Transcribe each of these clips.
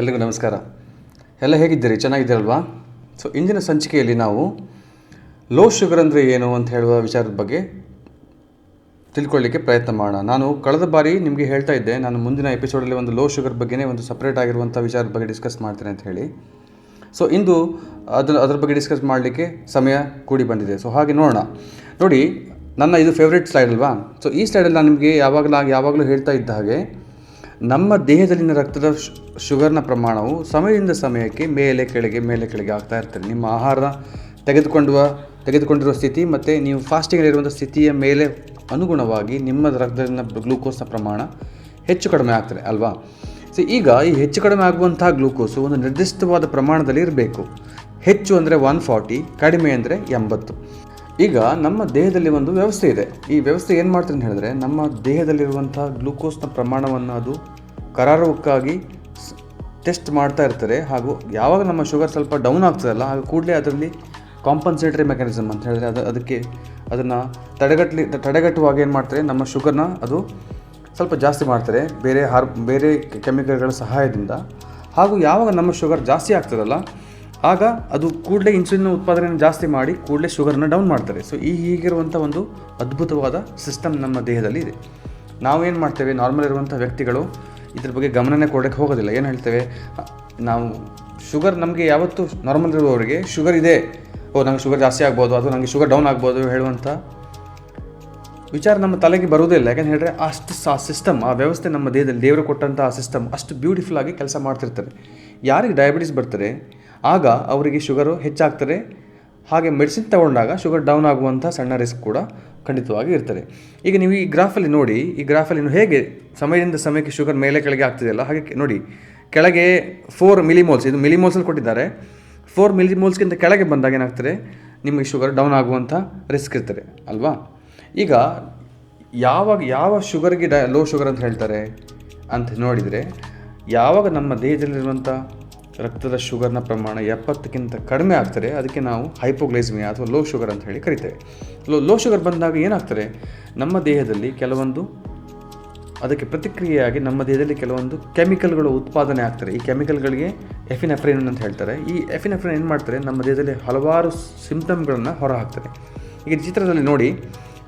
ಎಲ್ರಿಗೂ ನಮಸ್ಕಾರ. ಎಲ್ಲ ಹೇಗಿದ್ದೀರಿ? ಚೆನ್ನಾಗಿದ್ದೀರಲ್ವಾ? ಸೊ ಇಂದಿನ ಸಂಚಿಕೆಯಲ್ಲಿ ನಾವು ಲೋ ಶುಗರ್ ಅಂದರೆ ಏನು ಅಂತ ಹೇಳುವ ವಿಚಾರದ ಬಗ್ಗೆ ತಿಳ್ಕೊಳ್ಳಿಕ್ಕೆ ಪ್ರಯತ್ನ ಮಾಡೋಣ. ನಾನು ಕಳೆದ ಬಾರಿ ನಿಮಗೆ ಹೇಳ್ತಾ ಇದ್ದೆ, ನಾನು ಮುಂದಿನ ಎಪಿಸೋಡಲ್ಲಿ ಒಂದು ಲೋ ಶುಗರ್ ಬಗ್ಗೆನೇ ಒಂದು ಸಪ್ರೇಟ್ ಆಗಿರುವಂಥ ವಿಚಾರದ ಬಗ್ಗೆ ಡಿಸ್ಕಸ್ ಮಾಡ್ತೇನೆ ಅಂತ ಹೇಳಿ. ಸೊ ಇಂದು ಅದರ, ಅದ್ರ ಬಗ್ಗೆ ಡಿಸ್ಕಸ್ ಮಾಡಲಿಕ್ಕೆ ಸಮಯ ಕೂಡಿ ಬಂದಿದೆ. ಸೊ ಹಾಗೆ ನೋಡೋಣ. ನೋಡಿ, ನನ್ನ ಇದು ಫೇವ್ರೇಟ್ ಸ್ಲೈಡ್ ಅಲ್ವಾ? ಸೊ ಈ ಸ್ಲೈಡಲ್ಲಿ ನಾನು ನಿಮಗೆ ಯಾವಾಗಲೂ ಯಾವಾಗಲೂ ಹೇಳ್ತಾ ಇದ್ದ ಹಾಗೆ ನಮ್ಮ ದೇಹದಲ್ಲಿನ ರಕ್ತದ ಶುಗರ್ನ ಪ್ರಮಾಣವು ಸಮಯದಿಂದ ಸಮಯಕ್ಕೆ ಮೇಲೆ ಕೆಳಗೆ ಮೇಲೆ ಕೆಳಗೆ ಆಗ್ತಾ ಇರ್ತದೆ. ನಿಮ್ಮ ಆಹಾರ ತೆಗೆದುಕೊಂಡುವ, ತೆಗೆದುಕೊಂಡಿರುವ ಸ್ಥಿತಿ ಮತ್ತು ನೀವು ಫಾಸ್ಟಿಂಗಲ್ಲಿರುವಂಥ ಸ್ಥಿತಿಯ ಮೇಲೆ ಅನುಗುಣವಾಗಿ ನಿಮ್ಮ ರಕ್ತದಲ್ಲಿನ ಗ್ಲೂಕೋಸ್ನ ಪ್ರಮಾಣ ಹೆಚ್ಚು ಕಡಿಮೆ ಆಗ್ತದೆ, ಅಲ್ವಾ? ಸೊ ಈಗ ಈ ಹೆಚ್ಚು ಕಡಿಮೆ ಆಗುವಂತಹ ಗ್ಲೂಕೋಸು ಒಂದು ನಿರ್ದಿಷ್ಟವಾದ ಪ್ರಮಾಣದಲ್ಲಿ ಇರಬೇಕು. ಹೆಚ್ಚು ಅಂದರೆ ಒನ್ ಫಾರ್ಟಿ ಕಡಿಮೆ ಅಂದರೆ ಎಂಬತ್ತು. ಈಗ ನಮ್ಮ ದೇಹದಲ್ಲಿ ಒಂದು ವ್ಯವಸ್ಥೆ ಇದೆ. ಈ ವ್ಯವಸ್ಥೆ ಏನು ಮಾಡ್ತಾರೆ ಅಂತ ಹೇಳಿದ್ರೆ ನಮ್ಮ ದೇಹದಲ್ಲಿರುವಂಥ ಗ್ಲೂಕೋಸ್ನ ಪ್ರಮಾಣವನ್ನು ಅದು ಕರಾರುವಕ್ಕಾಗಿ ಟೆಸ್ಟ್ ಮಾಡ್ತಾ ಇರ್ತಾರೆ ಹಾಗೂ ಯಾವಾಗ ನಮ್ಮ ಶುಗರ್ ಸ್ವಲ್ಪ ಡೌನ್ ಆಗ್ತದಲ್ಲ ಆಗ ಕೂಡಲೇ ಅದರಲ್ಲಿ ಕಾಂಪನ್ಸೇಟರಿ ಮೆಕ್ಯಾನಿಸಮ್ ಅಂತ ಹೇಳಿದ್ರೆ ಅದು ಅದಕ್ಕೆ ಅದನ್ನು ತಡೆಗಟ್ಟಲಿ ತಡೆಗಟ್ಟುವಾಗ ಏನು ಮಾಡ್ತಾರೆ, ನಮ್ಮ ಶುಗರ್ನ ಅದು ಸ್ವಲ್ಪ ಜಾಸ್ತಿ ಮಾಡ್ತಾರೆ, ಬೇರೆ ಹಾರ್, ಬೇರೆ ಕೆಮಿಕಲ್ಗಳ ಸಹಾಯದಿಂದ. ಹಾಗೂ ಯಾವಾಗ ನಮ್ಮ ಶುಗರ್ ಜಾಸ್ತಿ ಆಗ್ತದಲ್ಲ, ಆಗ ಅದು ಕೂಡಲೇ ಇನ್ಸುಲಿನ್ ಉತ್ಪಾದನೆಯನ್ನು ಜಾಸ್ತಿ ಮಾಡಿ ಕೂಡಲೇ ಶುಗರ್ನ ಡೌನ್ ಮಾಡ್ತಾರೆ. ಸೊ, ಈ ಹೀಗಿರುವಂಥ ಒಂದು ಅದ್ಭುತವಾದ ಸಿಸ್ಟಮ್ ನಮ್ಮ ದೇಹದಲ್ಲಿ ಇದೆ. ನಾವೇನು ಮಾಡ್ತೇವೆ, ನಾರ್ಮಲ್ ಇರುವಂಥ ವ್ಯಕ್ತಿಗಳು ಇದ್ರ ಬಗ್ಗೆ ಗಮನನೇ ಕೊಡೋಕ್ಕೆ ಹೋಗೋದಿಲ್ಲ. ಏನು ಹೇಳ್ತೇವೆ? ನಾವು ಶುಗರ್ ನಮಗೆ ಯಾವತ್ತೂ ನಾರ್ಮಲ್ ಇರುವವರಿಗೆ ಶುಗರ್ ಇದೆ. ಓ, ನಂಗೆ ಶುಗರ್ ಜಾಸ್ತಿ ಆಗ್ಬೋದು ಅಥವಾ ನಂಗೆ ಶುಗರ್ ಡೌನ್ ಆಗ್ಬೋದು ಹೇಳುವಂಥ ವಿಚಾರ ನಮ್ಮ ತಲೆಗೆ ಬರುವುದಿಲ್ಲ ಯಾಕಂತ ಹೇಳಿದ್ರೆ ಅಷ್ಟು ಆ ಸಿಸ್ಟಮ್ ಆ ವ್ಯವಸ್ಥೆ ನಮ್ಮ ದೇಹದಲ್ಲಿ ದೇವರು ಕೊಟ್ಟಂಥ ಆ ಸಿಸ್ಟಮ್ ಅಷ್ಟು ಬ್ಯೂಟಿಫುಲ್ ಆಗಿ ಕೆಲಸ ಮಾಡ್ತಿರ್ತಾರೆ ಯಾರಿಗೆ ಡಯಾಬಿಟಿಸ್ ಬರ್ತಾರೆ, ಆಗ ಅವರಿಗೆ ಶುಗರು ಹೆಚ್ಚಾಗ್ತಾರೆ ಹಾಗೆ ಮೆಡಿಸಿನ್ ತಗೊಂಡಾಗ ಶುಗರ್ ಡೌನ್ ಆಗುವಂಥ ಸಣ್ಣ ರಿಸ್ಕ್ ಕೂಡ ಖಂಡಿತವಾಗಿ ಇರ್ತದೆ. ಈಗ ನೀವು ಈ ಗ್ರಾಫಲ್ಲಿ ನೋಡಿ, ಈ ಗ್ರಾಫಲ್ಲಿ ಹೇಗೆ ಸಮಯದಿಂದ ಸಮಯಕ್ಕೆ ಶುಗರ್ ಮೇಲೆ ಕೆಳಗೆ ಆಗ್ತಿದೆಯಲ್ಲ ಹಾಗೆ ನೋಡಿ. ಕೆಳಗೆ ಫೋರ್ ಮಿಲಿಮೋಲ್ಸ್ ಇದು ಮಿಲಿಮೋಲ್ಸಲ್ಲಿ ಕೊಟ್ಟಿದ್ದಾರೆ. ಫೋರ್ ಮಿಲಿಮೋಲ್ಸ್ಗಿಂತ ಕೆಳಗೆ ಬಂದಾಗ ಏನಾಗ್ತದೆ? ನಿಮಗೆ ಶುಗರ್ ಡೌನ್ ಆಗುವಂಥ ರಿಸ್ಕ್ ಇರ್ತದೆ, ಅಲ್ವಾ? ಈಗ ಯಾವಾಗ, ಯಾವ ಶುಗರ್ಗೆ ಡ ಲೋ ಶುಗರ್ ಅಂತ ಹೇಳ್ತಾರೆ ಅಂತ ನೋಡಿದರೆ, ಯಾವಾಗ ನಮ್ಮ ದೇಹದಲ್ಲಿರುವಂಥ ರಕ್ತದ ಶುಗರ್ನ ಪ್ರಮಾಣ ಎಪ್ಪತ್ತಕ್ಕಿಂತ ಕಡಿಮೆ ಆಗ್ತದೆ. ಅದಕ್ಕೆ ನಾವು ಹೈಪೋಗ್ಲೈಸ್ಮಿಯಾ ಅಥವಾ ಲೋ ಶುಗರ್ ಅಂತ ಹೇಳಿ ಕರಿತೇವೆ. ಲೋ ಲೋ ಶುಗರ್ ಬಂದಾಗ ಏನಾಗ್ತದೆ? ನಮ್ಮ ದೇಹದಲ್ಲಿ ಕೆಲವೊಂದು ಅದಕ್ಕೆ ಪ್ರತಿಕ್ರಿಯೆಯಾಗಿ ನಮ್ಮ ದೇಹದಲ್ಲಿ ಕೆಲವೊಂದು ಕೆಮಿಕಲ್ಗಳು ಉತ್ಪಾದನೆ ಆಗ್ತಾರೆ ಈ ಕೆಮಿಕಲ್ಗಳಿಗೆ ಎಫಿನೆಫ್ರಿನ್ ಅಂತ ಹೇಳ್ತಾರೆ. ಈ ಎಫಿನೆಫ್ರಿನ್ ಏನು ಮಾಡ್ತಾರೆ ನಮ್ಮ ದೇಹದಲ್ಲಿ ಹಲವಾರು ಸಿಂಪ್ಟಮ್ಗಳನ್ನು ಹೊರಹಾಕ್ತಾರೆ ಈಗ ಚಿತ್ರದಲ್ಲಿ ನೋಡಿ,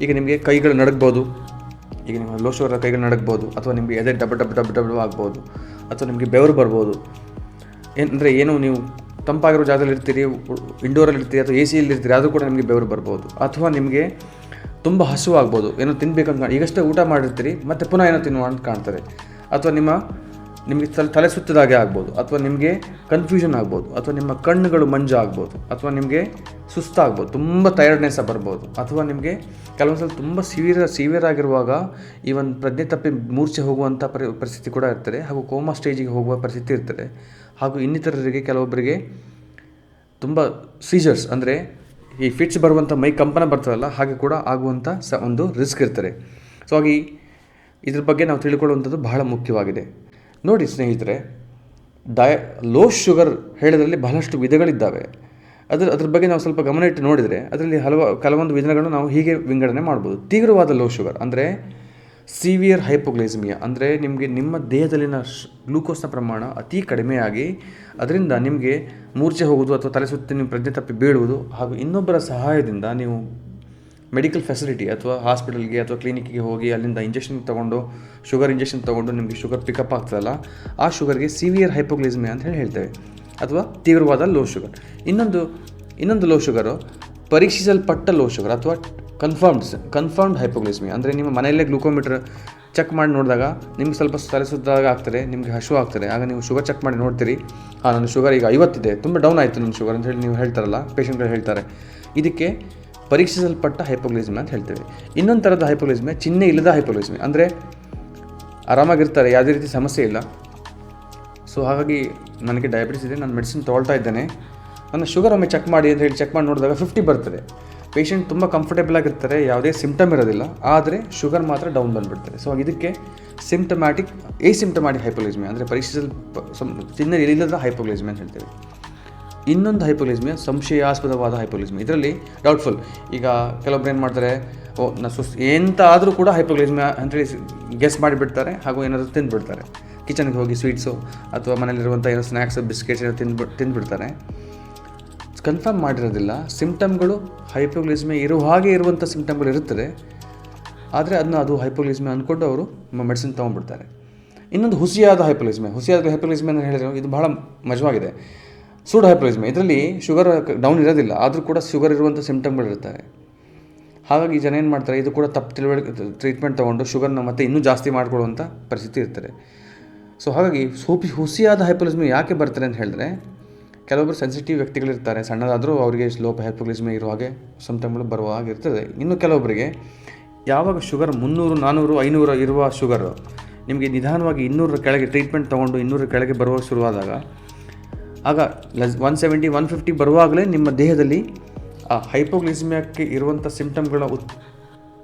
ಈಗ ನಿಮಗೆ ಕೈಗಳು ನಡಗ್ಬೋದು. ಈಗ ನಿಮ್ಮ ಲೋ ಶುಗರ್ ಕೈಗಳು ನಡಗ್ಬೋದು. ಅಥವಾ ನಿಮಗೆ ಎದೆ ಡಬ ಡಬ್ ಡಬ್ ಡಬ್ ಆಗ್ಬೋದು. ಅಥವಾ ನಿಮಗೆ ಬೆವರು ಬರ್ಬೋದು. ಅಂದರೆ ಏನು ನೀವು ತಂಪಾಗಿರೋ ಜಾಗದಲ್ಲಿ ಇರ್ತೀರಿ ಇಂಡೋರಲ್ಲಿ ಇರ್ತೀರಿ, ಅಥವಾ ಎ ಸಿಯಲ್ಲಿ ಇರ್ತೀರಿ, ಅದು ಕೂಡ ನಿಮಗೆ ಬೆವರು ಬರ್ಬೋದು. ಅಥವಾ ನಿಮಗೆ ತುಂಬ ಹಸುವಾಗ್ಬೋದು. ಏನೋ ತಿನ್ಬೇಕಂತ ಕಾಣ್- ಈಗಷ್ಟೇ ಊಟ ಮಾಡಿರ್ತೀರಿ, ಮತ್ತೆ ಪುನಃ ಏನೋ ತಿನ್ನುವ ಅಂತ ಕಾಣ್ತಾರೆ ಅಥವಾ ನಿಮ್ಮ, ನಿಮಗೆ ತಲೆ ತಲೆ ಸುತ್ತದಾಗೆ ಆಗ್ಬೋದು, ಅಥವಾ ನಿಮಗೆ ಕನ್ಫ್ಯೂಷನ್ ಆಗ್ಬೋದು, ಅಥವಾ ನಿಮ್ಮ ಕಣ್ಣುಗಳು ಮಂಜು ಆಗ್ಬೋದು, ಅಥವಾ ನಿಮಗೆ ಸುಸ್ತಾಗ್ಬೋದು, ತುಂಬ ಟೈರ್ಡ್ನೆಸ್ ಬರ್ಬೋದು, ಅಥವಾ ನಿಮಗೆ ಕೆಲವೊಂದು ಸಲ ತುಂಬ ಸಿವಿಯರ್ ಸಿವಿಯರ್ ಆಗಿರುವಾಗ ಒಂದು ಪ್ರಜ್ಞೆ ತಪ್ಪಿ ಮೂರ್ಛೆ ಹೋಗುವಂಥ ಪರಿ, ಪರಿಸ್ಥಿತಿ ಕೂಡ ಇರ್ತದೆ, ಹಾಗೂ ಕೋಮಾ ಸ್ಟೇಜಿಗೆ ಹೋಗುವ ಪರಿಸ್ಥಿತಿ ಇರ್ತದೆ. ಹಾಗೂ ಇನ್ನಿತರರಿಗೆ ಕೆಲವೊಬ್ಬರಿಗೆ ತುಂಬ ಸೀಜರ್ಸ್ ಅಂದರೆ ಈ ಫಿಟ್ಸ್ ಬರುವಂಥ ಮೈ ಕಂಪನ ಬರ್ತದಲ್ಲ, ಹಾಗೆ ಕೂಡ ಆಗುವಂಥ ಸ ಒಂದು ರಿಸ್ಕ್ ಇರ್ತಾರೆ ಸೊ ಹಾಗೆ ಇದ್ರ ಬಗ್ಗೆ ನಾವು ತಿಳ್ಕೊಳ್ಳುವಂಥದ್ದು ಬಹಳ ಮುಖ್ಯವಾಗಿದೆ. ನೋಡಿ ಸ್ನೇಹಿತರೆ ಡಯ ಲೋ ಶುಗರ್ ಹೇಳೋದ್ರಲ್ಲಿ ಬಹಳಷ್ಟು ವಿಧಗಳಿದ್ದಾವೆ. ಅದ್ರ ಅದ್ರ ಬಗ್ಗೆ ನಾವು ಸ್ವಲ್ಪ ಗಮನ ಇಟ್ಟು ನೋಡಿದರೆ, ಅದರಲ್ಲಿ ಹಲವು, ಕೆಲವೊಂದು ವಿಧಗಳನ್ನು ನಾವು ಹೀಗೆ ವಿಂಗಡಣೆ ಮಾಡ್ಬೋದು. ತೀವ್ರವಾದ ಲೋ ಶುಗರ್ ಅಂದರೆ ಸಿವಿಯರ್ ಹೈಪೋಗ್ಲೈಸ್ಮಿಯಾ ಅಂದರೆ ನಿಮಗೆ ನಿಮ್ಮ ದೇಹದಲ್ಲಿನ ಶ್ ಗ್ಲೂಕೋಸ್ನ ಪ್ರಮಾಣ ಅತಿ ಕಡಿಮೆಯಾಗಿ, ಅದರಿಂದ ನಿಮಗೆ ಮೂರ್ಛೆ ಹೋಗುವುದು ಅಥವಾ ತಲೆ ಸುತ್ತಿ ನಿಮ್ಮ ಪ್ರಜ್ಞೆ ತಪ್ಪಿ ಬೀಳುವುದು ಹಾಗೂ ಇನ್ನೊಬ್ಬರ ಸಹಾಯದಿಂದ ನೀವು ಮೆಡಿಕಲ್ ಫೆಸಿಲಿಟಿ ಅಥವಾ ಹಾಸ್ಪಿಟಲ್ಗೆ ಅಥವಾ ಕ್ಲಿನಿಕ್ಗೆ ಹೋಗಿ ಅಲ್ಲಿಂದ ಇಂಜೆಕ್ಷನ್ ತೊಗೊಂಡು ಶುಗರ್ ಇಂಜೆಕ್ಷನ್ ತೊಗೊಂಡು ನಿಮಗೆ ಶುಗರ್ ಪಿಕಪ್ ಆಗ್ತದಲ್ಲ, ಆ ಶುಗರ್ಗೆ ಸಿವಿಯರ್ ಹೈಪೋಗ್ಲೈಸಮಿಯಾ ಅಂತ ಹೇಳಿ ಹೇಳ್ತೇವೆ. ಅಥವಾ ತೀವ್ರವಾದ ಲೋ ಶುಗರ್ ಇನ್ನೊಂದು ಇನ್ನೊಂದು ಲೋ ಶುಗರು ಪರೀಕ್ಷಿಸಲ್ಪಟ್ಟ ಲೋ ಶುಗರ್ ಅಥವಾ ಕನ್ಫರ್ಮ್ಡ್ ಕನ್ಫರ್ಮ್ಡ್ ಹೈಪೋಗ್ಲಿಸ್ಮಿ ಅಂದರೆ ನಿಮ್ಮ ಮನೆಯಲ್ಲೇ ಗ್ಲೂಕೋಮೀಟರ್ ಚೆಕ್ ಮಾಡಿ ನೋಡಿದಾಗ ನಿಮ್ಗೆ ಸ್ವಲ್ಪ ತಲೆ ಸುತ್ತಾಗ ಆಗ್ತದೆ, ನಿಮಗೆ ಹಶು ಆಗ್ತದೆ. ಆಗ ನೀವು ಶುಗರ್ ಚೆಕ್ ಮಾಡಿ ನೋಡ್ತೀರಿ. ಹಾಂ ನನ್ನ ಶುಗರ್ ಈಗ ಐವತ್ತಿದೆ. ತುಂಬ ಡೌನ್ ಆಯಿತು ನನ್ನ ಶುಗರ್ ಅಂತ ಹೇಳಿ ನೀವು ಹೇಳ್ತಾರಲ್ಲ ಪೇಷಂಟ್ಗಳು ಹೇಳ್ತಾರೆ. ಇದಕ್ಕೆ ಪರೀಕ್ಷಿಸಲ್ಪಟ್ಟ ಹೈಪೋಗ್ಲಿಸ್ಮಿ ಅಂತ ಹೇಳ್ತೇವೆ. ಇನ್ನೊಂದು ಥರದ ಹೈಪೋಗ್ಲೈಸ್ಮಿಯಾ ಚಿಹ್ನೆ ಇಲ್ಲದ ಹೈಪೋಗ್ಲಿಸ್ಮಿ ಅಂದರೆ ಆರಾಮಾಗಿರ್ತಾರೆ, ಯಾವುದೇ ರೀತಿ ಸಮಸ್ಯೆ ಇಲ್ಲ. ಸೊ ಹಾಗಾಗಿ ನನಗೆ ಡಯಾಬಿಟಿಸ್ ಇದೆ, ನಾನು ಮೆಡಿಸಿನ್ ತೊಗೊಳ್ತಾ ಇದ್ದೇನೆ. ನನ್ನ ಶುಗರ್ ಒಮ್ಮೆ ಚೆಕ್ ಮಾಡಿ ಅಂತ ಹೇಳಿ ಚೆಕ್ ಮಾಡಿ ನೋಡಿದಾಗ ಫಿಫ್ಟಿ ಬರ್ತದೆ. ಪೇಷಂಟ್ ತುಂಬ ಕಂಫರ್ಟೇಬಲ್ ಆಗಿರ್ತಾರೆ, ಯಾವುದೇ ಸಿಂಪ್ಟಮ್ ಇರೋದಿಲ್ಲ, ಆದರೆ ಶುಗರ್ ಮಾತ್ರ ಡೌನ್ ಬಂದುಬಿಡ್ತಾರೆ. ಸೊ ಇದಕ್ಕೆ ಸಿಮ್ಟಮ್ಯಾಟಿಕ್ ಎ ಸಿಂಪ್ಟಮ್ಯಾಟಿಕ್ ಹೈಪೋಗ್ಲೈಸ್ಮಿ ಅಂದರೆ ಪರೀಕ್ಷಿಸಲ್ ಚಿಹ್ನೆ ಇಲ್ಲದ ಹೈಪೋಗ್ಲೈಸ್ಮಿ ಅಂತ ಹೇಳ್ತೇವೆ. ಇನ್ನೊಂದು ಹೈಪೋಗ್ಲಿಸ್ಮಿಯಾ ಸಂಶಯಾಸ್ಪದವಾದ ಹೈಪೋಗ್ಲಿಸ್ಮಿಯಾ ಇದರಲ್ಲಿ ಡೌಟ್ಫುಲ್ ಈಗ ಕೆಲವೊಬ್ರು ಏನು ಮಾಡ್ತಾರೆ, ಓ, ನಾ, ಸುಸ್ ಎಂತ ಆದರೂ ಕೂಡ ಹೈಪೋಗ್ಲಿಸ್ಮಿಯಾ ಅಂತೇಳಿ ಗೆಸ್ ಮಾಡಿಬಿಡ್ತಾರೆ, ಹಾಗೂ ಏನಾದರೂ ತಿಂದುಬಿಡ್ತಾರೆ. ಕಿಚನ್ಗೆ ಹೋಗಿ ಸ್ವೀಟ್ಸು ಅಥವಾ ಮನೇಲಿರುವಂಥ ಏನೋ ಸ್ನ್ಯಾಕ್ಸು ಬಿಸ್ಕೆಟ್ಸ್ ಏನೋ ತಿಂದು ತಿಂದ್ಬಿಡ್ತಾರೆ. ಕನ್ಫರ್ಮ್ ಮಾಡಿರೋದಿಲ್ಲ. ಸಿಂಪ್ಟಮ್ಗಳು ಹೈಪೋಗ್ಲಿಸ್ಮೆ ಇರುವ ಹಾಗೆ ಇರುವಂಥ ಸಿಂಪ್ಟಮ್ಗಳು ಇರುತ್ತದೆ. ಆದರೆ ಅದನ್ನ ಅದು ಹೈಪೋಗ್ಲಿಸ್ಮೆ ಅಂದ್ಕೊಂಡು ಅವರು ಮೆಡಿಸಿನ್ ತೊಗೊಂಡ್ಬಿಡ್ತಾರೆ. ಇನ್ನೊಂದು ಹುಸಿಯಾದ ಹೈಪೋಲಿಸ್ಮೆ ಹುಸಿಯಾದ ಹೈಪೋಲಿಸ್ಮೆ ಅಂತ ಹೇಳಿದ್ರೆ ಇದು ಬಹಳ ಮಜವಾಗಿದೆ. ಸೂಡ್ ಹೈಪೋಲಿಸ್ಮೆ ಇದರಲ್ಲಿ ಶುಗರ್ ಡೌನ್ ಇರೋದಿಲ್ಲ. ಆದರೂ ಕೂಡ ಶುಗರ್ ಇರುವಂಥ ಸಿಮ್ಟಮ್ಗಳು ಇರ್ತಾರೆ ಹಾಗಾಗಿ ಜನ ಏನು ಮಾಡ್ತಾರೆ? ಇದು ಕೂಡ ತಪ್ಪು ತಿಳುವಳಿಕೆ ಟ್ರೀಟ್ಮೆಂಟ್ ತೊಗೊಂಡು ಶುಗರ್ನ ಮತ್ತೆ ಇನ್ನೂ ಜಾಸ್ತಿ ಮಾಡಿಕೊಳ್ಳುವಂಥ ಪರಿಸ್ಥಿತಿ ಇರ್ತದೆ. ಸೊ ಹಾಗಾಗಿ ಸೂಪಿ ಹುಸಿಯಾದ ಹೈಪೋಲಿಸ್ಮೆ ಯಾಕೆ ಬರ್ತಾರೆ ಅಂತ ಹೇಳಿದ್ರೆ ಕೆಲವೊಬ್ಬರು ಸೆನ್ಸಿಟಿವ್ ವ್ಯಕ್ತಿಗಳಿರ್ತಾರೆ, ಸಣ್ಣದಾದರೂ ಅವರಿಗೆ ಸ್ಲೋ ಹೈಪೋಲಿಸ್ಮೆ ಇರುವ ಹಾಗೆ ಸಿಂಪ್ಟಮ್ಗಳು ಬರುವ ಹಾಗೆ ಇರ್ತದೆ. ಇನ್ನು ಕೆಲವೊಬ್ಬರಿಗೆ ಯಾವಾಗ ಶುಗರ್ ಮುನ್ನೂರು ನಾನ್ನೂರು ಐನೂರು ಇರುವ ಶುಗರು ನಿಮಗೆ ನಿಧಾನವಾಗಿ ಇನ್ನೂರ ಕೆಳಗೆ ಟ್ರೀಟ್ಮೆಂಟ್ ತೊಗೊಂಡು ಇನ್ನೂರ ಕೆಳಗೆ ಬರುವ ಶುರುವಾದಾಗ, ಆಗ less one seventy one fifty ಬರುವಾಗಲೇ ನಿಮ್ಮ ದೇಹದಲ್ಲಿ ಆ ಹೈಪೋಗ್ಲಿಸ್ಮಿಯಾಕ್ಕೆ ಇರುವಂಥ ಸಿಂಪ್ಟಮ್ಗಳ ಉತ್,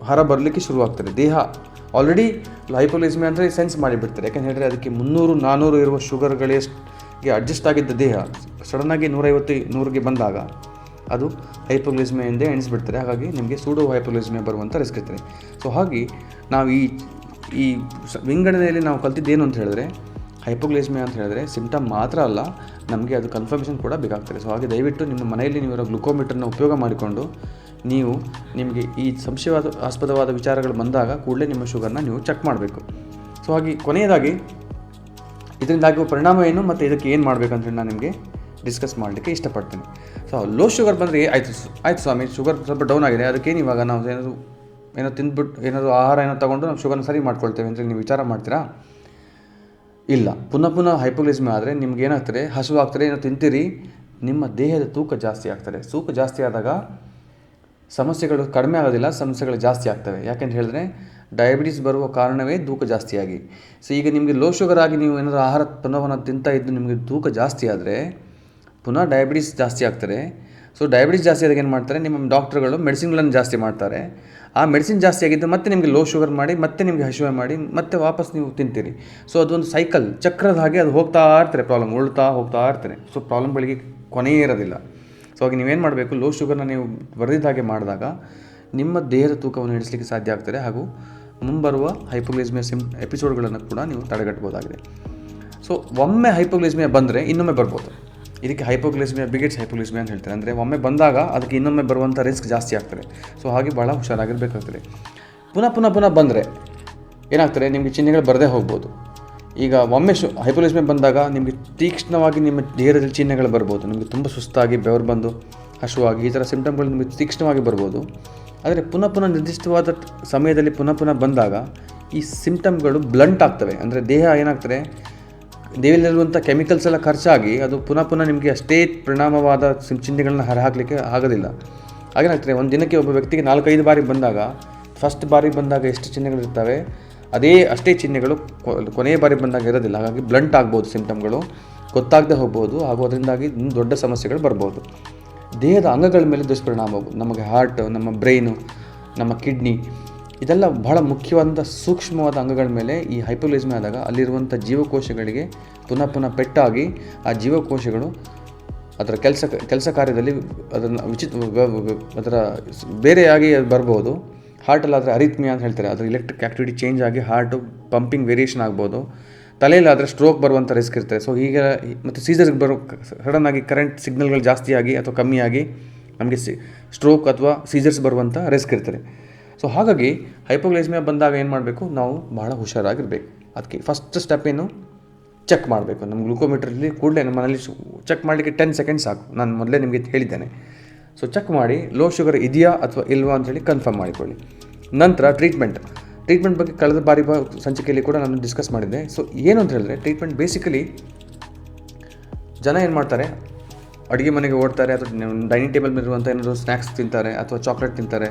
ಹೊರ ಬರಲಿಕ್ಕೆ ಶುರುವಾಗ್ತದೆ. ದೇಹ ಆಲ್ರೆಡಿ ಹೈಪೋಗ್ಲಿಸ್ಮಿಯಾ ಅಂದರೆ ಸೆನ್ಸ್ ಮಾಡಿಬಿಡ್ತಾರೆ ಯಾಕಂದರೆ ಅದಕ್ಕೆ ಮುನ್ನೂರು ನಾನ್ನೂರು ಇರುವ ಶುಗರ್ಗಳಿಗೆ ಅಡ್ಜಸ್ಟ್ ಆಗಿದ್ದ ದೇಹ ಸಡನ್ನಾಗಿ ನೂರೈವತ್ತು ನೂರಿಗೆ ಬಂದಾಗ ಅದು ಹೈಪೋಗ್ಲಿಸ್ಮಿಯಾ ಎಂದೇ ಎಣಿಸ್ಬಿಡ್ತಾರೆ ಹಾಗಾಗಿ ನಿಮಗೆ ಸೂಡೋ ಹೈಪೋಗ್ಲಿಸ್ಮಿಯಾ ಬರುವಂಥ ರಿಸ್ಕ್ ಇರ್ತದೆ. ಸೊ ಹಾಗೆ ನಾವು ಈ ಈ ವಿಂಗಡಣೆಯಲ್ಲಿ ನಾವು ಕಲ್ತಿದ್ದೇನು ಅಂತ ಹೇಳಿದ್ರೆ ಹೈಪೋಗ್ಲಿಸ್ಮಿಯಾ ಅಂತ ಹೇಳಿದ್ರೆ ಸಿಂಪ್ಟಮ್ ಮಾತ್ರ ಅಲ್ಲ, ನಮಗೆ ಅದು ಕನ್ಫರ್ಮೇಷನ್ ಕೂಡ ಬೇಕಾಗ್ತದೆ. ಸೊ ಹಾಗೆ ದಯವಿಟ್ಟು ನಿಮ್ಮ ಮನೆಯಲ್ಲಿ ನೀವು ಗ್ಲುಕೋಮೀಟರ್ನ ಉಪಯೋಗ ಮಾಡಿಕೊಂಡು ನೀವು ನಿಮಗೆ ಈ ಸಂಶಯವಾದ, ಆಸ್ಪದವಾದ ವಿಚಾರಗಳು ಬಂದಾಗ ಕೂಡಲೇ ನಿಮ್ಮ ಶುಗರ್ನ ನೀವು ಚೆಕ್ ಮಾಡಬೇಕು. ಸೊ ಹಾಗೆ ಕೊನೆಯದಾಗಿ ಇದರಿಂದಾಗುವ ಪರಿಣಾಮ ಏನು ಮತ್ತು ಇದಕ್ಕೆ ಏನು ಮಾಡಬೇಕಂತ ನಾನು ನಿಮಗೆ ಡಿಸ್ಕಸ್ ಮಾಡಲಿಕ್ಕೆ ಇಷ್ಟಪಡ್ತೀನಿ. ಸೊ ಲೋ ಶುಗರ್ ಬಂದರೆ ಆಯಿತು ಆಯ್ತು ಸ್ವಾಮಿ ಶುಗರ್ ಸ್ವಲ್ಪ ಡೌನ್ ಆಗಿದೆ. ಅದಕ್ಕೇನು ಇವಾಗ ನಾವು ಏನಾದರೂ, ಏನೋ ತಿಂದ್ಬಿಟ್ಟು ಏನಾದರೂ ಆಹಾರ ಏನೋ ತೊಗೊಂಡು ನಾವು ಶುಗರ್ನ ಸರಿ ಮಾಡ್ಕೊಳ್ತೇವೆ ಅಂದರೆ ನೀವು ವಿಚಾರ ಮಾಡ್ತೀರಾ? ಇಲ್ಲ. ಪುನಃ ಪುನಃ ಹೈಪೋಗ್ಲಿಸ್ಮಿ ಆದರೆ ನಿಮ್ಗೆ ಏನಾಗ್ತದೆ? ಹಸು ಆಗ್ತದೆ, ಏನೋ ತಿಂತೀರಿ. ನಿಮ್ಮ ದೇಹದ ತೂಕ ಜಾಸ್ತಿ ಆಗ್ತದೆ. ತೂಕ ಜಾಸ್ತಿ ಆದಾಗ ಸಮಸ್ಯೆಗಳು ಕಡಿಮೆ ಆಗೋದಿಲ್ಲ, ಸಮಸ್ಯೆಗಳು ಜಾಸ್ತಿ ಆಗ್ತವೆ. ಯಾಕೆಂತ ಹೇಳಿದ್ರೆ ಡಯಾಬಿಟಿಸ್ ಬರುವ ಕಾರಣವೇ ತೂಕ ಜಾಸ್ತಿಯಾಗಿ. ಸೊ ಈಗ ನಿಮಗೆ ಲೋ ಶುಗರ್ ಆಗಿ ನೀವು ಏನಾದರೂ ಆಹಾರ ಪುನಃವನ್ನು ಪುನಃ ತಿಂತಾ ಇದ್ದು ನಿಮಗೆ ತೂಕ ಜಾಸ್ತಿ ಆದರೆ, ಪುನಃ ಡಯಾಬಿಟಿಸ್ ಜಾಸ್ತಿ ಆಗ್ತಾರೆ. ಸೊ ಡಯಾಬಿಟಿಸ್ ಜಾಸ್ತಿ ಆದಾಗ ಏನು ಮಾಡ್ತಾರೆ, ನಿಮ್ಮ ಡಾಕ್ಟರ್ಗಳು ಮೆಡಿಸಿನ್ಗಳನ್ನು ಜಾಸ್ತಿ ಮಾಡ್ತಾರೆ. ಆ ಮೆಡಿಸಿನ್ ಜಾಸ್ತಿ ಆಗಿದ್ದು ಮತ್ತೆ ನಿಮಗೆ ಲೋ ಶುಗರ್ ಮಾಡಿ, ಮತ್ತೆ ನಿಮಗೆ ಹಸಿವೆ ಮಾಡಿ, ಮತ್ತೆ ವಾಪಸ್ ನೀವು ತಿಂತೀರಿ. ಸೊ ಅದೊಂದು ಸೈಕಲ್ ಚಕ್ರದ ಹಾಗೆ ಅದು ಹೋಗ್ತಾ ಇರ್ತಾರೆ ಪ್ರಾಬ್ಲಮ್ ಉಳ್ತಾ ಹೋಗ್ತಾ ಇರ್ತಾರೆ ಸೊ ಪ್ರಾಬ್ಲಮ್ಗಳಿಗೆ ಕೊನೆಯೇ ಇರೋದಿಲ್ಲ. ಸೊ ಹಾಗೆ ನೀವೇನು ಮಾಡಬೇಕು, ಲೋ ಶುಗರ್ನ ನೀವು ಬರೆದಿದ್ದ ಹಾಗೆ ಮಾಡಿದಾಗ ನಿಮ್ಮ ದೇಹದ ತೂಕವನ್ನು ಇಳಿಸಲಿಕ್ಕೆ ಸಾಧ್ಯ ಆಗ್ತದೆ ಹಾಗೂ ಮುಂಬರುವ ಹೈಪೋಗ್ಲಿಸ್ಮಿಯಾ ಸಿಮ್ ಎಪಿಸೋಡ್ಗಳನ್ನು ಕೂಡ ನೀವು ತಡೆಗಟ್ಟಬಹುದಾಗಿದೆ. ಸೊ ಒಮ್ಮೆ ಹೈಪೋಗ್ಲಿಸ್ಮಿಯಾ ಬಂದರೆ ಇನ್ನೊಮ್ಮೆ ಬರ್ಬೋದು. ಇದಕ್ಕೆ ಹೈಪೋಗ್ಲಿಸ್ಮಿಯಾ ಬಿಗೇಟ್ಸ್ ಹೈಪೋಗ್ಲಿಸ್ಮಿಯಾ ಅಂತ ಹೇಳ್ತಾರೆ. ಅಂದರೆ ಒಮ್ಮೆ ಬಂದಾಗ ಅದಕ್ಕೆ ಇನ್ನೊಮ್ಮೆ ಬರುವಂಥ ರಿಸ್ಕ್ ಜಾಸ್ತಿ ಆಗ್ತದೆ. ಸೊ ಹಾಗೆ ಭಾಳ ಹುಷಾರಾಗಿರಬೇಕಾಗ್ತದೆ. ಪುನಃ ಪುನಃ ಪುನಃ ಬಂದರೆ ಏನಾಗ್ತದೆ? ನಿಮಗೆ ಚಿಹ್ನೆಗಳು ಬರದೇ ಹೋಗ್ಬೋದು. ಈಗ ಒಮ್ಮೆ ಶು ಹೈಪೋಲಿಸ್ಮೆ ಬಂದಾಗ ನಿಮಗೆ ತೀಕ್ಷ್ಣವಾಗಿ ನಿಮ್ಮ ದೇಹದಲ್ಲಿ ಚಿಹ್ನೆಗಳು ಬರ್ಬೋದು. ನಿಮಗೆ ತುಂಬ ಸುಸ್ತಾಗಿ ಬೆವರು ಬಂದು ಹಸುವಾಗಿ ಈ ಥರ ಸಿಂಪ್ಟಮ್ಗಳು ನಿಮಗೆ ತೀಕ್ಷ್ಣವಾಗಿ ಬರ್ಬೋದು. ಆದರೆ ಪುನಃ ಪುನಃ ನಿರ್ದಿಷ್ಟವಾದ ಸಮಯದಲ್ಲಿ ಪುನಃ ಪುನಃ ಬಂದಾಗ ಈ ಸಿಂಪ್ಟಮ್ಗಳು ಬ್ಲಂಟ್ ಆಗ್ತವೆ. ಅಂದರೆ ದೇಹ ಏನಾಗ್ತದೆ? ದೇಹದಲ್ಲಿರುವಂಥ ಕೆಮಿಕಲ್ಸ್ ಎಲ್ಲ ಖರ್ಚಾಗಿ ಅದು ಪುನಃ ಪುನಃ ನಿಮಗೆ ಅಷ್ಟೇ ಪರಿಣಾಮವಾದ ಸಿಂ ಚಿಹ್ನೆಗಳನ್ನ ಹೊರಹಾಕಲಿಕ್ಕೆ ಆಗೋದಿಲ್ಲ. ಹಾಗೇನಾಗ್ತದೆ? ಒಂದು ದಿನಕ್ಕೆ ಒಬ್ಬ ವ್ಯಕ್ತಿಗೆ ನಾಲ್ಕೈದು ಬಾರಿ ಬಂದಾಗ, ಫಸ್ಟ್ ಬಾರಿ ಬಂದಾಗ ಎಷ್ಟು ಚಿಹ್ನೆಗಳಿರ್ತವೆ? ಅದೇ ಅಷ್ಟೇ ಚಿಹ್ನೆಗಳು ಕೊನೆಯ ಬಾರಿ ಬಂದಾಗ ಇರೋದಿಲ್ಲ. ಹಾಗಾಗಿ ಬ್ಲಂಟ್ ಆಗ್ಬೋದು ಸಿಂಪ್ಟಮ್ಗಳು. ಗೊತ್ತಾಗದೆ ಹೋಗ್ಬೋದು. ಹಾಗೂ ಅದರಿಂದಾಗಿ ದೊಡ್ಡ ಸಮಸ್ಯೆಗಳು ಬರ್ಬೋದು. ದೇಹದ ಅಂಗಗಳ ಮೇಲೆ ದುಷ್ಪರಿಣಾಮ. ನಮಗೆ ಹಾರ್ಟ್ ನಮ್ಮ ಬ್ರೈನು ನಮ್ಮ ಕಿಡ್ನಿ ಇದೆಲ್ಲ ಬಹಳ ಮುಖ್ಯವಾದ ಸೂಕ್ಷ್ಮವಾದ ಅಂಗಗಳ ಮೇಲೆ ಈ ಹೈಪೋಲಿಸ್ಮೆ ಆದಾಗ ಅಲ್ಲಿರುವಂಥ ಜೀವಕೋಶಗಳಿಗೆ ಪುನಃ ಪುನಃ ಪೆಟ್ಟಾಗಿ ಆ ಜೀವಕೋಶಗಳು ಅದರ ಕೆಲಸ ಕೆಲಸ ಕಾರ್ಯದಲ್ಲಿ ಅದನ್ನು ವಿಚಿತ್ರ ವ- ವ- ಅದರ ಬೇರೆಯಾಗಿ ಬರ್ಬೋದು. ಹಾರ್ಟಲ್ಲಾದರೆ ಅರಿತ್ಮಿಯಾ ಅಂತ ಹೇಳ್ತಾರೆ. ಅದರ ಇಲೆಕ್ಟ್ರಿಕ್ ಆ್ಯಕ್ಟಿವಿಟಿ ಚೇಂಜ್ ಆಗಿ ಹಾರ್ಟು ಪಂಪಿಂಗ್ ವೇರಿಯೇಷನ್ ಆಗ್ಬೋದು. ತಲೆಯಲ್ಲಾದರೆ ಸ್ಟ್ರೋಕ್ ಬರುವಂಥ ರಿಸ್ಕ್ ಇರ್ತದೆ ಸೊ ಹೀಗೆ ಮತ್ತು ಸೀಸರ್ಗೆ ಬರೋ ಸಡನ್ ಆಗಿ ಕರೆಂಟ್ ಸಿಗ್ನಲ್ಗಳು ಜಾಸ್ತಿಯಾಗಿ ಅಥವಾ ಕಮ್ಮಿಯಾಗಿ ನಮಗೆ ಸಿ ಸ್ಟ್ರೋಕ್ ಅಥವಾ ಸೀಸರ್ಸ್ ಬರುವಂಥ ರಿಸ್ಕ್ ಇರ್ತದೆ. ಸೊ ಹಾಗಾಗಿ ಹೈಪೋಗ್ಲೈಸ್ಮಿಯಾ ಬಂದಾಗ ಏನು ಮಾಡಬೇಕು? ನಾವು ಬಹಳ ಹುಷಾರಾಗಿರಬೇಕು. ಅದಕ್ಕೆ ಫಸ್ಟ್ ಸ್ಟೆಪ್ ಏನು? ಚೆಕ್ ಮಾಡಬೇಕು. ನಮ್ಮ ಗ್ಲುಕೋಮೀಟ್ರಲ್ಲಿ ಕೂಡಲೇ ನಮ್ಮ ಮನೇಲಿ ಚೆಕ್ ಮಾಡಲಿಕ್ಕೆ ಟೆನ್ ಸೆಕೆಂಡ್ ಸಾಕು. ನಾನು ಮೊದಲೇ ನಿಮಗೆ ಹೇಳಿದ್ದೇನೆ. ಸೊ ಚೆಕ್ ಮಾಡಿ ಲೋ ಶುಗರ್ ಇದೆಯಾ ಅಥವಾ ಇಲ್ವಾ ಅಂತೇಳಿ ಕನ್ಫರ್ಮ್ ಮಾಡಿಕೊಳ್ಳಿ. ನಂತರ ಟ್ರೀಟ್ಮೆಂಟ್ ಟ್ರೀಟ್ಮೆಂಟ್ ಬಗ್ಗೆ ಕಳೆದ ಬಾರಿ ಬ ಸಂಚಿಕೆಯಲ್ಲಿ ಕೂಡ ನಾನು ಡಿಸ್ಕಸ್ ಮಾಡಿದ್ದೆ. ಸೊ ಏನು ಅಂತ ಹೇಳಿದ್ರೆ ಟ್ರೀಟ್ಮೆಂಟ್ ಬೇಸಿಕಲಿ ಜನ ಏನು ಮಾಡ್ತಾರೆ? ಅಡುಗೆ ಮನೆಗೆ ಓಡ್ತಾರೆ, ಅಥವಾ ಡೈನಿಂಗ್ ಟೇಬಲ್ ಮೇಲೆ ಇರುವಂಥ ಏನಾದರೂ ಸ್ನ್ಯಾಕ್ಸ್ ತಿಂತಾರೆ, ಅಥವಾ ಚಾಕ್ಲೇಟ್ ತಿಂತಾರೆ.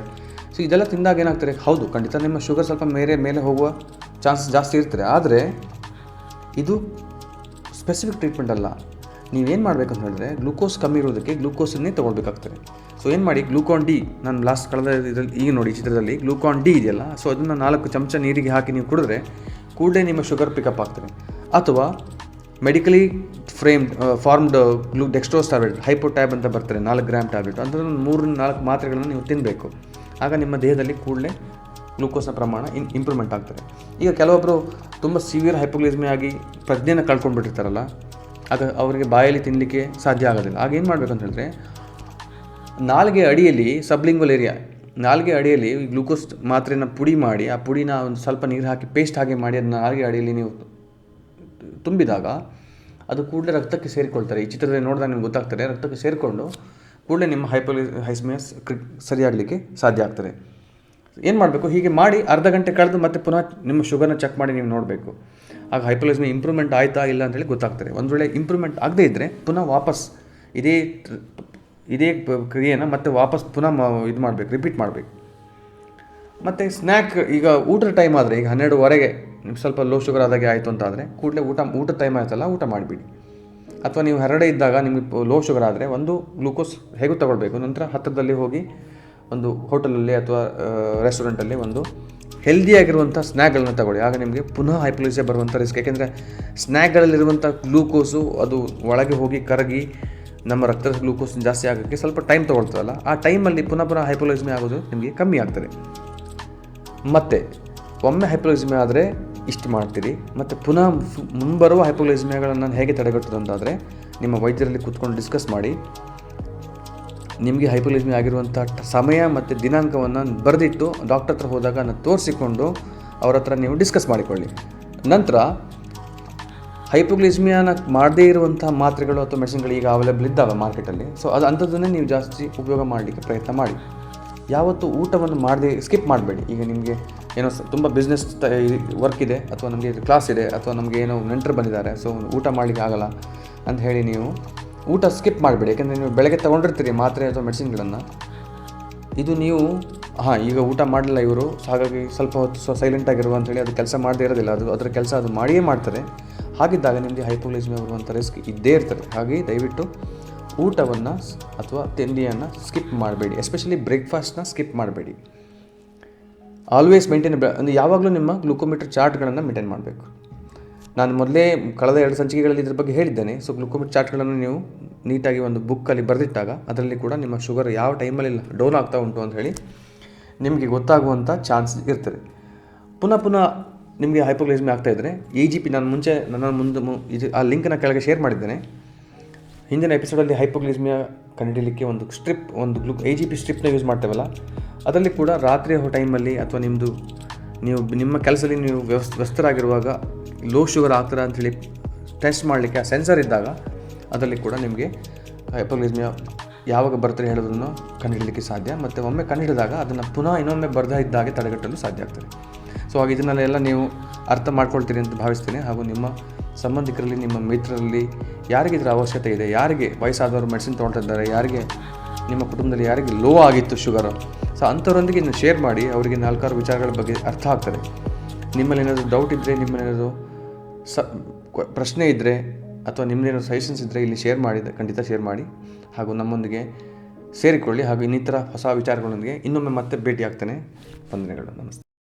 ಸೊ ಇದೆಲ್ಲ ತಿಂದಾಗ ಏನಾಗ್ತಾರೆ? ಹೌದು, ಖಂಡಿತ ನಿಮ್ಮ ಶುಗರ್ ಸ್ವಲ್ಪ ಮೇಲೆ ಮೇಲೆ ಹೋಗುವ ಚಾನ್ಸಸ್ ಜಾಸ್ತಿ ಇರ್ತಾರೆ ಆದರೆ, ಇದು ಸ್ಪೆಸಿಫಿಕ್ ಟ್ರೀಟ್ಮೆಂಟ್ ಅಲ್ಲ. ನೀವೇನು ಮಾಡಬೇಕಂತ ಹೇಳಿದ್ರೆ ಗ್ಲೂಕೋಸ್ ಕಮ್ಮಿ ಇರೋದಕ್ಕೆ ಗ್ಲೂಕೋಸನ್ನೇ ತೊಗೊಳ್ಬೇಕಾಗ್ತದೆ. ಸೊ ಏನು ಮಾಡಿ? ಗ್ಲೂಕಾನ್ ಡಿ ನಾನು ಲಾಸ್ಟ್ ಕಳೆದ ಇದರಲ್ಲಿ, ಈಗ ನೋಡಿ ಚಿತ್ರದಲ್ಲಿ ಗ್ಲೂಕಾನ್ ಡಿ ಇದೆಯಲ್ಲ? ಸೊ ಅದನ್ನು ನಾಲ್ಕು ಚಮಚ ನೀರಿಗೆ ಹಾಕಿ ನೀವು ಕುಡಿದ್ರೆ ಕೂಡಲೇ ನಿಮ್ಮ ಶುಗರ್ ಪಿಕಪ್ ಆಗ್ತದೆ. ಅಥವಾ medically framed formed gluco dextrose tablet hypo tab ಅಂತ ಬರ್ತಾರೆ ನಾಲ್ಕು ಗ್ರಾಮ್ ಟ್ಯಾಬ್ಲೆಟ್ ಅಂದರೆ ಮೂರು ನಾಲ್ಕು ಮಾತ್ರೆಗಳನ್ನು ನೀವು ತಿನ್ನಬೇಕು ಆಗ ನಿಮ್ಮ ದೇಹದಲ್ಲಿ ಕೂಡಲೇ ಗ್ಲೂಕೋಸ್ನ ಪ್ರಮಾಣ ಇನ್ ಇಂಪ್ರೂವ್ಮೆಂಟ್ ಆಗ್ತದೆ. ಈಗ ಕೆಲವೊಬ್ಬರು ತುಂಬ ಸಿವಿಯರ್ ಹೈಪೋಗ್ಲಿಸ್ಮಿ ಆಗಿ ಪ್ರಜ್ಞೆಯನ್ನು ಕಳ್ಕೊಂಡ್ಬಿಟ್ಟಿರ್ತಾರಲ್ಲ, ಆಗ ಅವರಿಗೆ ಬಾಯಲ್ಲಿ ತಿನ್ನಲಿಕ್ಕೆ ಸಾಧ್ಯ ಆಗೋದಿಲ್ಲ. ಆಗ ಏನು ಮಾಡಬೇಕಂತ ಹೇಳಿದ್ರೆ ನಾಲ್ಗೆ ಅಡಿಯಲ್ಲಿ ಸಬ್ಲಿಂಗ್ವಲ್ ಏರಿಯಾ, ನಾಲ್ಗೆ ಅಡಿಯಲ್ಲಿ ಗ್ಲೂಕೋಸ್ ಮಾತ್ರೆನ ಪುಡಿ ಮಾಡಿ, ಆ ಪುಡಿನ ಒಂದು ಸ್ವಲ್ಪ ನೀರು ಹಾಕಿ ಪೇಸ್ಟ್ ಹಾಗೆ ಮಾಡಿ ಅದನ್ನ ನಾಲ್ಗೆ ಅಡಿಯಲ್ಲಿ ನೀವು ತುಂಬಿದಾಗ ಅದು ಕೂಡಲೇ ರಕ್ತಕ್ಕೆ ಸೇರಿಕೊಳ್ತಾರೆ. ಈ ಚಿತ್ರದಲ್ಲಿ ನೋಡಿದಾಗ ನಿಮ್ಗೆ ಗೊತ್ತಾಗ್ತದೆ, ರಕ್ತಕ್ಕೆ ಸೇರಿಕೊಂಡು ಕೂಡಲೇ ನಿಮ್ಮ ಹೈಪೋಲಿ ಹೈಸ್ಮಿಯಸ್ ಸರಿಯಾಗಲಿಕ್ಕೆ ಸಾಧ್ಯ ಆಗ್ತದೆ. ಏನು ಮಾಡಬೇಕು? ಹೀಗೆ ಮಾಡಿ ಅರ್ಧ ಗಂಟೆ ಕಳೆದು ಮತ್ತೆ ಪುನಃ ನಿಮ್ಮ ಶುಗರ್ನ ಚೆಕ್ ಮಾಡಿ ನೀವು ನೋಡಬೇಕು. ಆಗ ಹೈಪೋಲಿಸ್ಮಿ ಇಂಪ್ರೂವ್ಮೆಂಟ್ ಆಯಿತಾ ಇಲ್ಲ ಅಂತೇಳಿ ಗೊತ್ತಾಗ್ತದೆ. ಒಂದು ವೇಳೆ ಇಂಪ್ರೂವ್ಮೆಂಟ್ ಆಗದೇ ಇದ್ದರೆ ಪುನಃ ವಾಪಸ್ ಇದೇ ಇದೇ ಕ್ರಿಯೆನ ಮತ್ತೆ ವಾಪಸ್ ಪುನಃ ಇದು ಮಾಡಬೇಕು ರಿಪೀಟ್ ಮಾಡಬೇಕು. ಮತ್ತು ಸ್ನ್ಯಾಕ್ ಈಗ ಊಟದ ಟೈಮ್ ಆದರೆ ಈಗ ಹನ್ನೆರಡುವರೆಗೆ ನಿಮ್ಗೆ ಸ್ವಲ್ಪ ಲೋ ಶುಗರ್ ಆದಾಗೆ ಆಯಿತು ಅಂತ ಆದರೆ ಕೂಡಲೇ ಊಟ, ಊಟದ ಟೈಮ್ ಆಯ್ತಲ್ಲ, ಊಟ ಮಾಡಿಬಿಡಿ. ಅಥವಾ ನೀವು ಹರಡೆ ಇದ್ದಾಗ ನಿಮಗೆ ಲೋ ಶುಗರ್ ಆದರೆ ಒಂದು ಗ್ಲೂಕೋಸ್ ಹೇಗೂ ತಗೊಳ್ಬೇಕು? ನಂತರ ಹತ್ತಿರದಲ್ಲಿ ಹೋಗಿ ಒಂದು ಹೋಟೆಲಲ್ಲಿ ಅಥವಾ ರೆಸ್ಟೋರೆಂಟಲ್ಲಿ ಒಂದು ಹೆಲ್ದಿಯಾಗಿರುವಂಥ ಸ್ನ್ಯಾಕ್ಗಳನ್ನ ತಗೊಳ್ಳಿ. ಆಗ ನಿಮಗೆ ಪುನಃ ಹೈಪೋಲಿಸಿಯಾ ಬರುವಂಥ ರಿಸ್ಕ್ ಯಾಕೆಂದರೆ ಸ್ನ್ಯಾಕ್ಗಳಲ್ಲಿರುವಂಥ ಗ್ಲೂಕೋಸು ಅದು ಒಳಗೆ ಹೋಗಿ ಕರಗಿ ನಮ್ಮ ರಕ್ತದ ಗ್ಲೂಕೋಸ್ ಜಾಸ್ತಿ ಆಗೋಕ್ಕೆ ಸ್ವಲ್ಪ ಟೈಮ್ ತೊಗೊಳ್ತದಲ್ಲ, ಆ ಟೈಮಲ್ಲಿ ಪುನಃ ಪುನಃ ಹೈಪೋಲಿಸ್ಮಿ ಆಗೋದು ನಿಮಗೆ ಕಮ್ಮಿ ಆಗ್ತದೆ. ಮತ್ತು, ಒಮ್ಮೆ ಹೈಪೋಲಿಸ್ಮಿ ಆದರೆ ಇಷ್ಟು ಮಾಡ್ತೀರಿ, ಮತ್ತು ಪುನಃ ಮುಂಬರುವ ನಾನು ಹೇಗೆ ತಡೆಗಟ್ಟೋದಂತಾದರೆ ನಿಮ್ಮ ವೈದ್ಯರಲ್ಲಿ ಕೂತ್ಕೊಂಡು ಡಿಸ್ಕಸ್ ಮಾಡಿ, ನಿಮಗೆ ಹೈಪೋಲಿಸ್ಮಿ ಆಗಿರುವಂಥ ಸಮಯ ಮತ್ತು ದಿನಾಂಕವನ್ನು ಬರೆದಿಟ್ಟು ಡಾಕ್ಟರ್ ಹತ್ರ ಹೋದಾಗ ಅದನ್ನು ತೋರಿಸಿಕೊಂಡು ಅವರ ಹತ್ರ ನೀವು ಡಿಸ್ಕಸ್ ಮಾಡಿಕೊಳ್ಳಿ. ನಂತರ ಹೈಪೋಗ್ಲಿಸ್ಮಿಯಾನ ಮಾಡದೇ ಇರುವಂಥ ಮಾತ್ರೆಗಳು ಅಥವಾ ಮೆಡಿಸಿನ್ಗಳು ಈಗ ಅವೈಲೇಬಲ್ ಇದ್ದಾವೆ ಮಾರ್ಕೆಟಲ್ಲಿ ಸೊ ಅದು ಅಂಥದ್ದನ್ನೇ ನೀವು ಜಾಸ್ತಿ ಉಪಯೋಗ ಮಾಡಲಿಕ್ಕೆ ಪ್ರಯತ್ನ ಮಾಡಿ. ಯಾವತ್ತು ಊಟವನ್ನು ಮಾಡದೆ ಸ್ಕಿಪ್ ಮಾಡಬೇಡಿ. ಈಗ ನಿಮಗೆ ಏನೋ ತುಂಬ ಬಿಸ್ನೆಸ್ ವರ್ಕ್ ಇದೆ ಅಥವಾ ನಮಗೆ ಕ್ಲಾಸ್ ಇದೆ ಅಥವಾ ನಮಗೆ ಏನೋ ನೆಂಟರು ಬಂದಿದ್ದಾರೆ. ಸೊ ಊಟ ಮಾಡಲಿಕ್ಕೆ ಆಗಲ್ಲ ಅಂತ ಹೇಳಿ ನೀವು ಊಟ ಸ್ಕಿಪ್ ಮಾಡಬೇಡಿ. ಯಾಕೆಂದರೆ ನೀವು ಬೆಳಗ್ಗೆ ತೊಗೊಂಡಿರ್ತೀರಿ ಮಾತ್ರೆ ಅಥವಾ ಮೆಡಿಸಿನ್ಗಳನ್ನು ಇದು ನೀವು, ಹಾಂ, ಈಗ ಊಟ ಮಾಡಲಿಲ್ಲ ಇವರು. ಹಾಗಾಗಿ ಸ್ವಲ್ಪ ಹೊತ್ತು ಸೊ ಸೈಲೆಂಟ್ ಆಗಿರುವ ಅಂತೇಳಿ ಅದು ಕೆಲಸ ಮಾಡದೇ ಇರೋದಿಲ್ಲ. ಅದು, ಅದರ ಕೆಲಸ ಅದು ಮಾಡಿಯೇ ಮಾಡ್ತಾರೆ. ಹಾಗಿದ್ದಾಗ ನಿಮಗೆ ಹೈಪೋಲಿಸ್ಮಿ ಬರುವಂಥ ರಿಸ್ಕ್ ಇದ್ದೇ ಇರ್ತದೆ. ಹಾಗೆ ದಯವಿಟ್ಟು ಊಟವನ್ನು ಅಥವಾ ತಿಂಡಿಯನ್ನು ಸ್ಕಿಪ್ ಮಾಡಬೇಡಿ. ಎಸ್ಪೆಷಲಿ ಬ್ರೇಕ್ಫಾಸ್ಟ್ನ ಸ್ಕಿಪ್ ಮಾಡಬೇಡಿ. ಆಲ್ವೇಸ್ ಮೇಂಟೈನ್ ಅಂದರೆ ಯಾವಾಗಲೂ ನಿಮ್ಮ ಗ್ಲುಕೋಮೀಟರ್ ಚಾರ್ಟ್ಗಳನ್ನು ಮೇಂಟೈನ್ ಮಾಡಬೇಕು. ನಾನು ಮೊದಲೇ ಕಳೆದ ಎರಡು ಸಂಚಿಕೆಗಳಲ್ಲಿ ಇದ್ರ ಬಗ್ಗೆ ಹೇಳಿದ್ದೇನೆ. ಸೊ ಗ್ಲುಕೋಮೀಟರ್ ಚಾರ್ಟ್ಗಳನ್ನು ನೀವು ನೀಟಾಗಿ ಒಂದು ಬುಕ್ಕಲ್ಲಿ ಬರೆದಿಟ್ಟಾಗ ಅದರಲ್ಲಿ ಕೂಡ ನಿಮ್ಮ ಶುಗರ್ ಯಾವ ಟೈಮಲ್ಲಿ ಡೌನ್ ಆಗ್ತಾ ಉಂಟು ಅಂತ ಹೇಳಿ ನಿಮಗೆ ಗೊತ್ತಾಗುವಂಥ ಚಾನ್ಸ್ ಇರ್ತದೆ. ಪುನಃ ಪುನಃ ನಿಮಗೆ ಹೈಪೋಗ್ಲೈಸ್ಮಿ ಆಗ್ತಾ ಇದ್ದರೆ ಎ ಜಿ ಪಿ ನಾನು ಮುಂಚೆ, ನನ್ನ ಮುಂದೆ ಇದು ಆ ಲಿಂಕನ್ನು ಕೆಳಗೆ ಶೇರ್ ಮಾಡಿದ್ದೇನೆ. ಹಿಂದಿನ ಎಪಿಸೋಡಲ್ಲಿ ಹೈಪೋಗ್ಲೈಸ್ಮಿಯ ಕಂಡುಹಿಡಲಿಕ್ಕೆ ಒಂದು ಸ್ಟ್ರಿಪ್ ಒಂದು ಗ್ಲುಕ್ ಎ ಜಿ ಪಿ ಸ್ಟ್ರಿಪ್ನ ಯೂಸ್ ಮಾಡ್ತೇವಲ್ಲ, ಅದರಲ್ಲಿ ಕೂಡ ರಾತ್ರಿ ಟೈಮಲ್ಲಿ ಅಥವಾ ನಿಮ್ಮದು ನೀವು ನಿಮ್ಮ ಕೆಲಸದಲ್ಲಿ ನೀವು ವ್ಯವಸ್ ವ್ಯಸ್ತರಾಗಿರುವಾಗ ಲೋ ಶುಗರ್ ಆಗ್ತಾರ ಅಂಥೇಳಿ ಟೆಸ್ಟ್ ಮಾಡಲಿಕ್ಕೆ ಆ ಸೆನ್ಸರ್ ಇದ್ದಾಗ ಅದರಲ್ಲಿ ಕೂಡ ನಿಮಗೆ ಹೈಪೋಗ್ಲೈಸ್ಮಿಯ ಯಾವಾಗ ಬರ್ತಾರೆ ಹೇಳೋದನ್ನು ಕಂಡುಹಿಡಲಿಕ್ಕೆ ಸಾಧ್ಯ. ಮತ್ತು ಒಮ್ಮೆ ಕಂಡುಹಿಡಿದಾಗ ಅದನ್ನು ಪುನಃ ಇನ್ನೊಮ್ಮೆ ಬರ್ದ ಇದ್ದಾಗೆ ತಡೆಗಟ್ಟಲು ಸಾಧ್ಯ ಆಗ್ತದೆ. ಸೊ ಹಾಗೆ ಇದನ್ನೆಲ್ಲ ನೀವು ಅರ್ಥ ಮಾಡ್ಕೊಳ್ತೀರಿ ಅಂತ ಭಾವಿಸ್ತೀನಿ. ಹಾಗೂ ನಿಮ್ಮ ಸಂಬಂಧಿಕರಲ್ಲಿ, ನಿಮ್ಮ ಮಿತ್ರರಲ್ಲಿ ಯಾರಿಗೆ ಇದರ ಅವಶ್ಯಕತೆ ಇದೆ? ಯಾರಿಗೆ ವಯಸ್ಸಾದವರು ಮೆಡಿಸಿನ್ ತೊಗೊಳ್ತಿದ್ದಾರೆ? ಯಾರಿಗೆ ನಿಮ್ಮ ಕುಟುಂಬದಲ್ಲಿ ಯಾರಿಗೆ ಲೋ ಆಗಿತ್ತು ಶುಗರು ಸೊ ಅಂಥವರೊಂದಿಗೆ ನೀವು ಶೇರ್ ಮಾಡಿ, ಅವರಿಗೆ ನಾಲ್ಕಾರು ವಿಚಾರಗಳ ಬಗ್ಗೆ ಅರ್ಥ ಆಗ್ತದೆ. ನಿಮ್ಮಲ್ಲಿ ಏನಾದರೂ ಡೌಟ್ ಇದ್ದರೆ ನಿಮ್ಮಲ್ಲೇನಾದರೂ ಸ ಪ್ರಶ್ನೆ ಇದ್ದರೆ ಅಥವಾ ನಿಮ್ಮದೇನಾದ್ರು ಸಜೆಷನ್ಸ್ ಇದ್ದರೆ ಇಲ್ಲಿ ಶೇರ್ ಮಾಡಿದ ಖಂಡಿತ ಶೇರ್ ಮಾಡಿ. ಹಾಗೂ ನಮ್ಮೊಂದಿಗೆ ಸೇರಿಕೊಳ್ಳಿ. ಹಾಗೂ ಇನ್ನಿತರ ಹೊಸ ವಿಚಾರಗಳೊಂದಿಗೆ ಇನ್ನೊಮ್ಮೆ ಮತ್ತೆ ಭೇಟಿ ಆಗ್ತೇನೆ ವಂದನೆಗಳು. ನಮಸ್ತೆ.